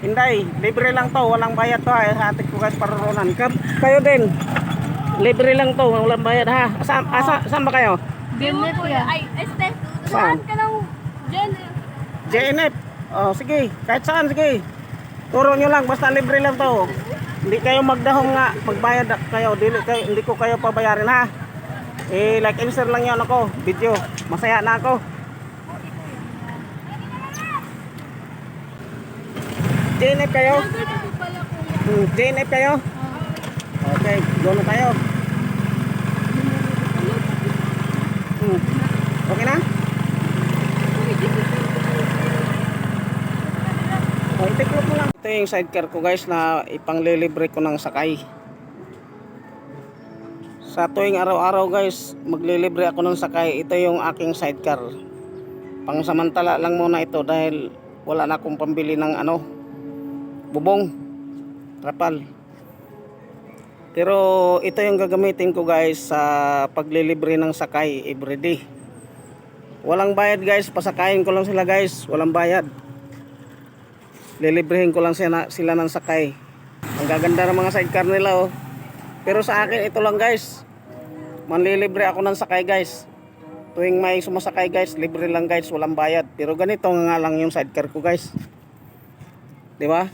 Hindi, libre lang to, walang bayad to ha. Hatid ko guys parurunan. Ka- kayo din. Libre lang to, walang bayad ha. Saan, asa, saan ba kayo? Binet ya. Ay, este, Saan? ka ng dyan? JNF. Oh, sige, kahit saan sige. Turo nyo lang, basta libre lang to. Hindi kayo magdahong nga, magbayad kayo. Dili kayo, hindi ko kayo pabayarin ha. Eh, like and share lang yun ako, video. Masaya na ako. JNF kayo? Hmm, JNF kayo? Okay, doon tayo. Hmm. Okay na? O, itiklop mo lang. Ito yung sidecar ko guys na ipanglilibre ko ng sakay. Sa tuwing araw-araw guys, maglilibre ako ng sakay. Ito yung aking sidecar. Pangsamantala lang muna ito dahil wala na akong pambili ng ano, bubong, trapal. Pero ito yung gagamitin ko guys sa paglilibre ng sakay everyday. Walang bayad guys, pasakayin ko lang sila guys, walang bayad. Lilibrihin ko lang sila, sila ng sakay. Ang gaganda ng mga sidecar nila oh. Pero sa akin ito lang guys. Manlilibre ako ng sakay guys. Tuwing may sumasakay guys, libre lang guys, walang bayad. Pero ganito nga lang yung sidecar ko guys. 'Di ba?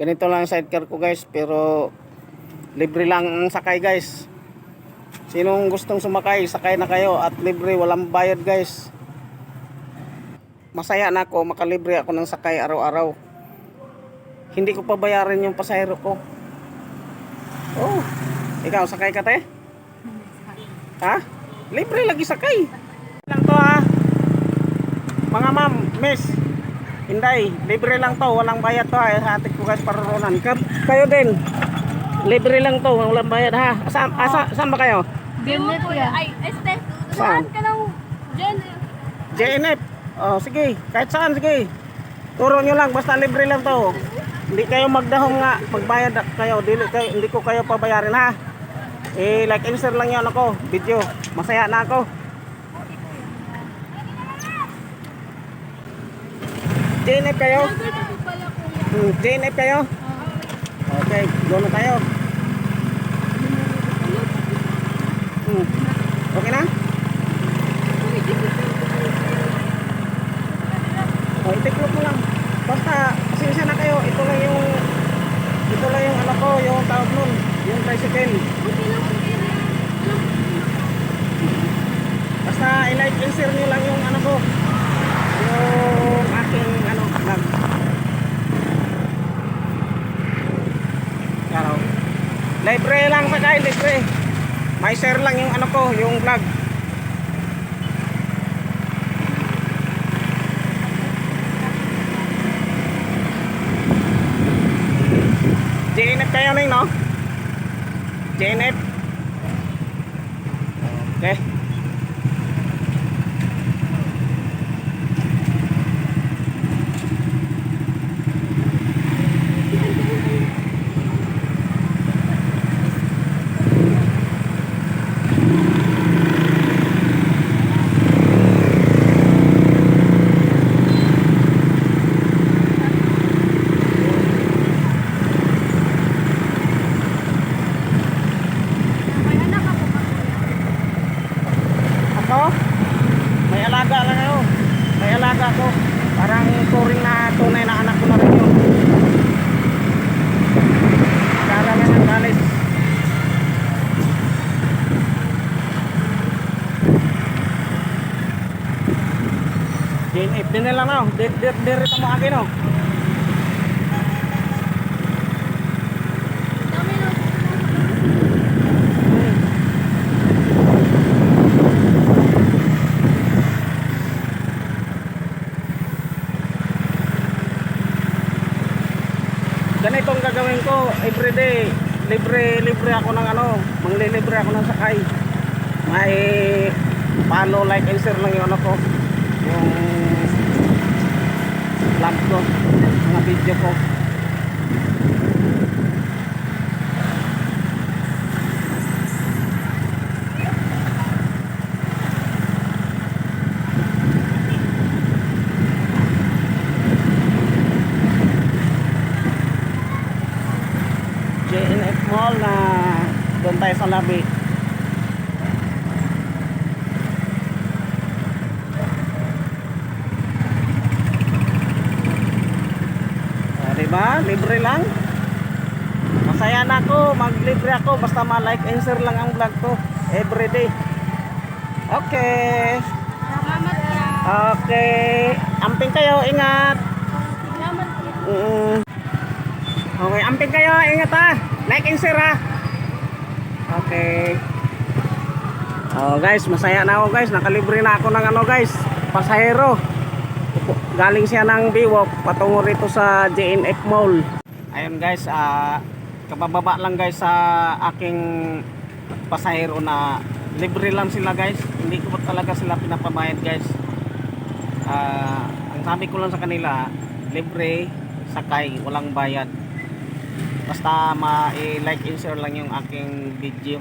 Ganito lang ang sidecar ko guys, pero libre lang ang sakay guys. Sinong gustong sumakay, sakay na kayo at libre, walang bayad guys masaya na ako, makalibre ako ng sakay araw-araw. Hindi ko pa bayaran yung pasahero ko. Oh, ikaw sakay ka te? Ha? Libre lagi sakay. Lang to ha. Mga ma'am, miss. Hindi, libre lang to, walang bayad to ha. Hatid ko guys parurunan. Ka- kayo din. Libre lang to, walang bayad ha. Saan, asa, saan ba kayo? Binet ya. Ay, este, Saan? ka ng? JNF. Oh, sige. Kahit saan, sige. Turo nyo lang, basta libre lang to. Hindi kayo magdahong nga, magbayad kayo. Dili kayo, hindi ko kayo pabayarin ha. Eh, like and share lang yun ako, video. Masaya na ako. JNF kayo? Hmm, JNF kayo? Okay, doon na tayo. Hmm. Okay na? Oh, itiklop mo lang. Basta, pasensya na kayo. Ito lang yung, ito lang yung ano ko, yung tawag nun, yung tricycle. Basta i-like and share nyo lang yung ano ko, yung aking ano, vlog. Yaraw. Libre lang sa kain, libre. May share lang yung ano ko, yung vlog. JNF kayo na no? JNF. Okay. May anak ako pa. Ako? May alaga lang ako. May alaga ako. Parang turing na tunay na anak ko na rin yun. Kara na ng kalis. DNF din nila na. Dirito mo akin oh. Na. ganitong gagawin ko everyday libre libre ako ng ano manglilibre ako ng sakay may follow like and share lang yung ano ko yung vlog ko mga video ko. JNF Mall na doon tayo sa labi. Diba? Libre lang. Masaya na ako, maglibre ako basta ma-like and share lang ang vlog ko everyday. Okay. Salamat ya. Okay. Amping kayo, ingat. Salamat ya. Mm. Okay, amping kayo, ingat ha. Like and share ha. Okay. Oh guys, masaya na ako guys. Nakalibre na ako ng ano guys, pasahero. Galing siya ng Biwok patungo rito sa JNF Mall. Ayun guys, ah kabababa lang guys sa aking pasahero na libre lang sila guys. Hindi ko talaga sila pinapabayad guys. Ah, ang sabi ko lang sa kanila, libre, sakay, walang bayad. Basta ma-like and share lang yung aking video.